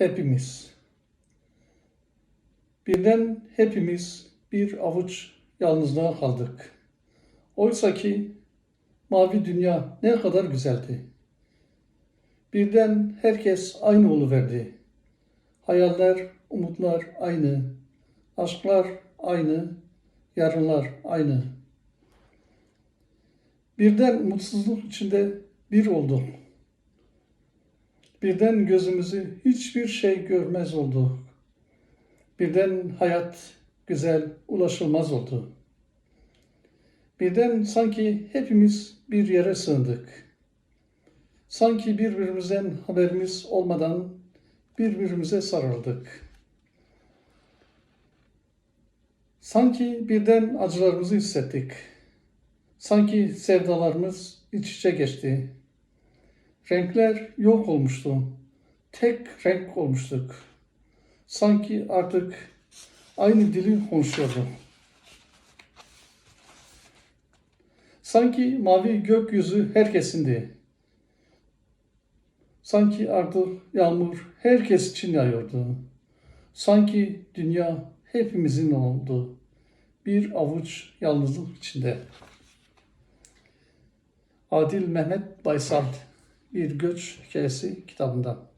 hepimiz. Birden hepimiz bir avuç yalnızlığa kaldık. Oysa ki mavi dünya ne kadar güzeldi. Birden herkes aynı oluverdi. Hayaller, umutlar aynı. Aşklar aynı. Yarınlar aynı. Birden mutsuzluk içinde bir olduk. Birden gözümüzü hiçbir şey görmez oldu. Birden hayat güzel, ulaşılmaz oldu. Birden sanki hepimiz bir yere sığındık. Sanki birbirimizden haberimiz olmadan birbirimize sarıldık. Sanki birden acılarımızı hissettik. Sanki sevdalarımız iç içe geçti. Renkler yok olmuştu. Tek renk olmuştuk. Sanki artık aynı dili konuşuyorduk. Sanki mavi gökyüzü herkesindi. Sanki artık yağmur herkes için yağıyordu. Sanki dünya hepimizin oldu. Bir avuç yalnızlık içinde. Adil Mehmet Baysal Bir Göç Hikayesi kitabından.